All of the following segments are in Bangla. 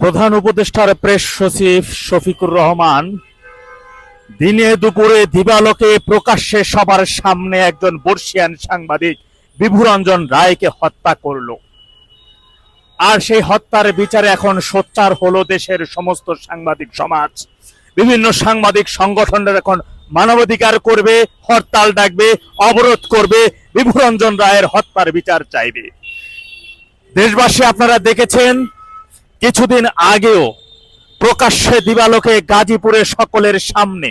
প্রধান উপদেষ্টার প্রেস সচিব শফিকুর রহমান, দিনে দুপুরে দিবালোকে প্রকাশ্যে সবার সামনে একজন বর্ষিয়ান সাংবাদিক বিভুরঞ্জন রায়কে হত্যা করল। আর সেই হত্যার বিচারে এখন সোচ্চার হলো দেশের সমস্ত সাংবাদিক সমাজ। বিভিন্ন সাংবাদিক সংগঠনের এখন মানবাধিকার করবে, হরতাল ডাকবে, অবরোধ করবে, বিভুরঞ্জন রায়ের হত্যার বিচার চাইবে। দেশবাসী, আপনারা দেখেছেন কিছুদিন আগেও প্রকাশ্যে দিবালোকে গাজীপুরে সকলের সামনে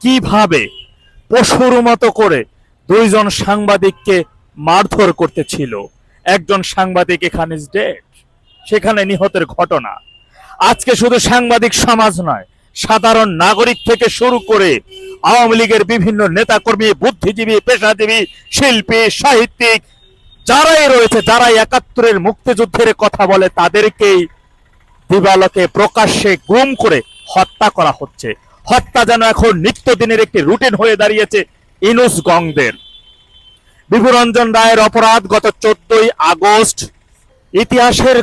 কীভাবে পশুর মতো করে দুইজন সাংবাদিককে মারধর করতেছিল? একজন সাংবাদিক এখানে ডেড সেখানে নিহতের ঘটনা। আজকে শুধু সাংবাদিক সমাজ নয়, সাধারণ নাগরিক থেকে শুরু করে আওয়ামী লীগের বিভিন্ন নেতাকর্মী, বুদ্ধিজীবী, পেশাজীবী, শিল্পী, সাহিত্যিক, যারাই রয়েছে, যারাই একাত্তরের মুক্তিযুদ্ধের কথা বলে, তাদেরকেই দিবালকে প্রকাশ্যে গুম করে হত্যা করা হচ্ছে। হত্যা যেন এখন নিত্যদিনের একটি রুটিন হয়ে দাঁড়িয়েছে ইনুস গংদের। বিভুরঞ্জন রায়ের অপরাধ গত চোদ্দই আগস্ট। ইতিহাসের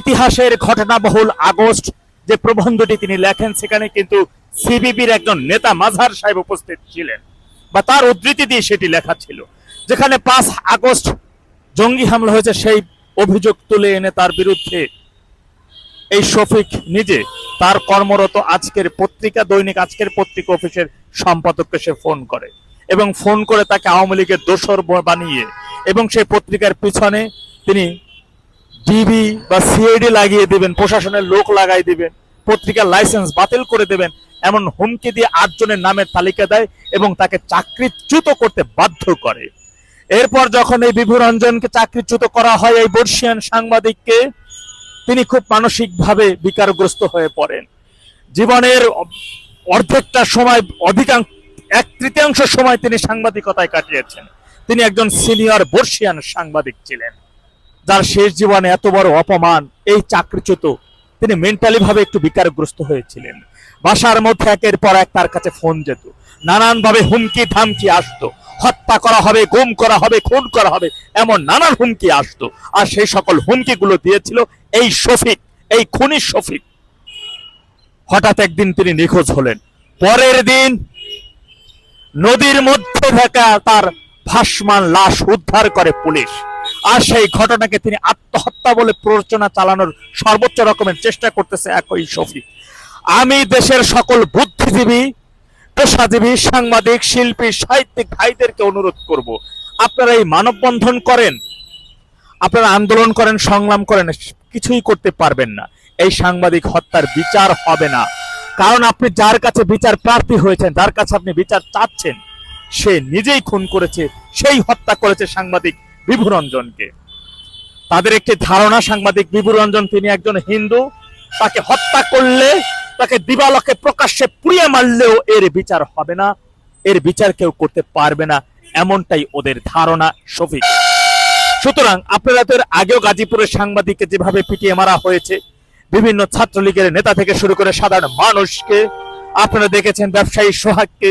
ইতিহাসের ঘটনাবহুল আগস্ট যে প্রবন্ধটি তিনি লেখেন, সেখানে কিন্তু সিবিবির একজন নেতা মাঝহার সাহেব উপস্থিত ছিলেন বা তার উদ্ধৃতি দিয়ে সেটি লেখা ছিল, যেখানে পাঁচ আগস্ট জঙ্গি হামলা হয়েছে, সেই অভিযোগ তুলে এনে তার বিরুদ্ধে এই শফিক নিজে তার কর্মরত আজকের পত্রিকা, দৈনিক আজকের পত্রিকা অফিসের সম্পাদককে সে ফোন করে এবং ফোন করে তাকে আওয়ামী লীগের দোসর বানিয়ে এবং সেই পত্রিকার পিছনে তিনি ডিবি বা সিআইডি লাগিয়ে দিবেন, প্রশাসনের লোক লাগাই দিবেন পত্রিকার লাইসেন্স বাতিল করে দেবেন, এমন হুমকি দিয়ে আটজনের নামের তালিকা দেয় এবং তাকে চাকরিচ্যুত করতে বাধ্য করে। এরপর যখন এই বিভুরঞ্জনকে চাকরিচ্যুত করা হয়, এই বর্ষিয়ান সাংবাদিককে তিনি খুব মানসিকভাবে বিকারগ্রস্ত হয়ে পড়েন। জীবনের অর্ধেকটা সময়, অধিকাংশ, এক তৃতীয়াংশ সময় তিনি সাংবাদিকতায় কাটিয়েছেন। তিনি একজন সিনিয়র বর্ষিয়ান সাংবাদিক ছিলেন, যার শেষ জীবনে এত বড় অপমান, এই চাকরিচ্যুত, তিনি মেন্টালি ভাবে একটু বিকারগ্রস্ত হয়েছিলেন। বাসার মধ্যে একের পর এক তার কাছে ফোন যেত। নানানভাবে হুমকি ধামকি আসতো। হত্যা করা হবে, গুম করা হবে, খুন করা হবে, এমন নানান হুমকি আসতো। আর সেই সকল হুমকিগুলো দিয়েছিল এই শফিক, এই খুনি শফিক। হঠাৎ একদিন তিনি নিখোঁজ হলেন। পরের দিন নদীর মধ্যে থাকা তার ভাসমান লাশ উদ্ধার করে পুলিশ। আর সেই ঘটনাকে তিনি আত্মহত্যা বলে প্ররোচনা চালানোর সর্বোচ্চ রকমের চেষ্টা করতেছে একই শফিক। আমি দেশের সকল বুদ্ধিজীবী পেশাজীবী, সাংবাদিক, শিল্পী, সাহিত্যিক ভাইদেরকে অনুরোধ করব, আপনারা এই মানববন্ধন করেন, আপনারা আন্দোলন করেন, সংগ্রাম করেন, কিছুই করতে পারবেন না। এই সাংবাদিক হত্যার বিচার হবে না। কারণ আপনি যার কাছে বিচার প্রার্থী হয়েছেন, যার কাছে আপনি বিচার চাচ্ছেন, সে নিজেই খুন করেছে, সেই হত্যা করেছে সাংবাদিক বিভুরঞ্জনকে। তাদের একটি ধারণা, সাংবাদিক বিভুরঞ্জন তিনি একজন হিন্দু, তাকে হত্যা করলে তাকে দিবালকে প্রকাশ্যে পুড়িয়ে মারলেও এর বিচার হবে না। এর বিচার কেউ করতে পারবে না, এমনটাই ওদের ধারণা শফিক সুতরাং আপনারা তো আগেও গাজীপুরের সাংবাদিককে যেভাবে পিটিয়ে মারা হয়েছে, বিভিন্ন ছাত্রলীগের নেতা থেকে শুরু করে সাধারণ মানুষকে, আপনারা দেখেছেন ব্যবসায়ী সোহাগকে,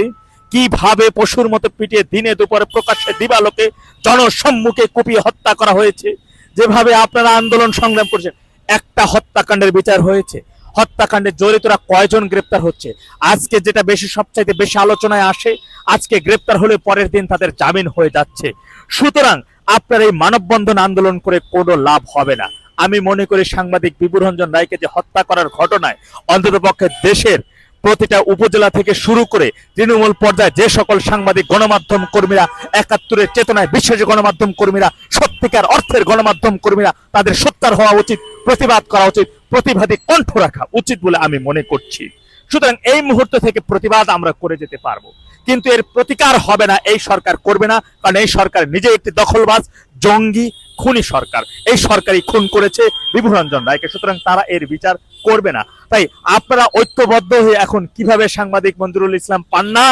কীভাবে পশুর মতো পিটিয়ে দিনে দুপুরে প্রকাশ্যে দিবালোকে জনসম্মুখে কুপিয়ে হত্যা করা হয়েছে, যেভাবে আপনারা আন্দোলন সংগ্রাম করছেন, একটা হত্যাকাণ্ডের বিচার হয়েছে। হত্যাকাণ্ডে জড়িতরা কয়জন গ্রেপ্তার হচ্ছে? আজকে যেটা বেশি, সবচাইতে বেশি আলোচনায় আসে, আজকে গ্রেপ্তার হলে পরের দিন তাদের জামিন হয়ে যাচ্ছে। সুতরাং আপনার এই মানববন্ধন আন্দোলন করে কোনো লাভ হবে না। আমি মনে করি সাংবাদিক বিভুরঞ্জন রায়কে যে হত্যা করার ঘটনায় অন্ততপক্ষে দেশের প্রতিটা উপজেলা থেকে শুরু করে তৃণমূল পর্যায়ে যে সকল সাংবাদিক, গণমাধ্যম কর্মীরা একাত্তরের চেতনায় বিশ্বাসী গণমাধ্যম কর্মীরা, সত্যিকার অর্থের গণমাধ্যম কর্মীরা তাদের সত্যার হওয়া উচিত। প্রতিবাদ করা উচিত, প্রতিবাদী কণ্ঠ রাখা উচিত বলে আমি মনে করছি। সুতরাং এই মুহূর্ত থেকে প্রতিবাদ আমরা করে যেতে পারব। কিন্তু এর প্রতিকার হবে না, এই সরকার করবে না, কারণ এই সরকার নিজে একটি দখলবাজ, জঙ্গি, খুনি সরকার। এই সরকারই খুন করেছে বিভুরঞ্জন রায়কে, সুতরাং তারা এর বিচার করবে না। তাই আপনারা ঐক্যবদ্ধ হয়ে এখন কীভাবে সাংবাদিক মঞ্জুরুল ইসলাম পান্না,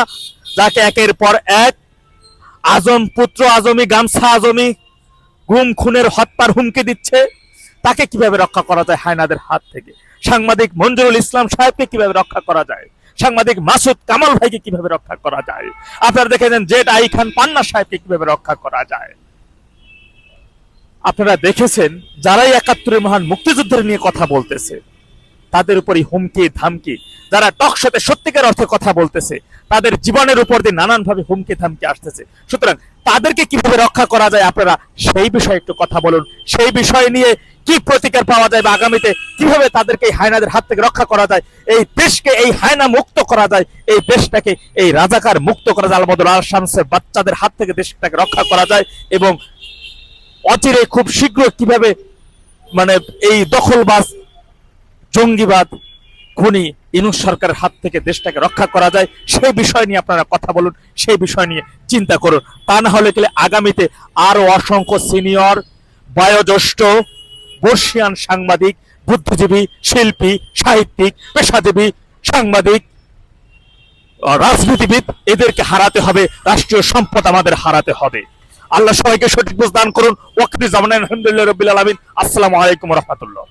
যাকে একের পর এক, আজম পুত্র আজমি, গামছা আজমি, গুম, খুনের হত্যার হুমকি দিচ্ছে তাকে কীভাবে রক্ষা করা যায় হায়নাদের হাত থেকে? সাংবাদিক মঞ্জুরুল ইসলাম সাহেবকে কীভাবে রক্ষা করা যায়? সাংবাদিক মাসুদ কামাল ভাইকে কীভাবে রক্ষা করা যায়? আপনারা দেখেছেন জেড আই খান পান্না সাহেবকে কীভাবে রক্ষা করা যায়? আপনারা দেখেছেন যারাই একাত্তরের মহান মুক্তিযুদ্ধের নিয়ে কথা বলতেছে, তাদের উপরই হুমকি, ধামকি, যারা টকশোতে সত্যিকার অর্থে কথা বলতেছে, তাদের জীবনের উপর দিয়ে নানানভাবে হুমকি, ধামকি আসতেছে। সুতরাং তাদেরকে কীভাবে রক্ষা করা যায় আপনারা সেই বিষয়ে একটু কথা বলুন। সেই বিষয় নিয়ে কি প্রতিকার পাওয়া যায় বা আগামীতে কীভাবে তাদেরকে এই হায়নাদের হাত থেকে রক্ষা করা যায়? এই দেশকে এই হায়না মুক্ত করা যায়, এই দেশটাকে এই রাজাকার মুক্ত করা যায়, আলমদুল আল শামসের বাচ্চাদের হাত থেকে দেশটাকে রক্ষা করা যায় এবং অচিরে খুব শীঘ্র কীভাবে মানে এই দখলবাজ, জঙ্গিবাদ, খুনি ইনুস সরকারের হাত থেকে দেশটাকে রক্ষা করা যায় সেই বিষয় নিয়ে আপনারা কথা বলুন সেই বিষয় নিয়ে চিন্তা করুন। তা না হলে গেলে আগামীতে আরও অসংখ্য সিনিয়র, বয়োজ্যেষ্ঠ বর্ষিয়ান সাংবাদিক, বুদ্ধিজীবী, শিল্পী, সাহিত্যিক, পেশাজীবী, সাংবাদিক রাজনীতিবিদ, এদেরকে হারাতে হবে, রাষ্ট্রীয় সম্পদ আমাদের হারাতে হবে। আল্লাহ সবাইকে সঠিক বুঝ দান করুন। ওয়াকিল জামান আলহামদুলিল্লাহ রবিল আলমিন। আসসালামু আলাইকুম রহমতুল্লাহ।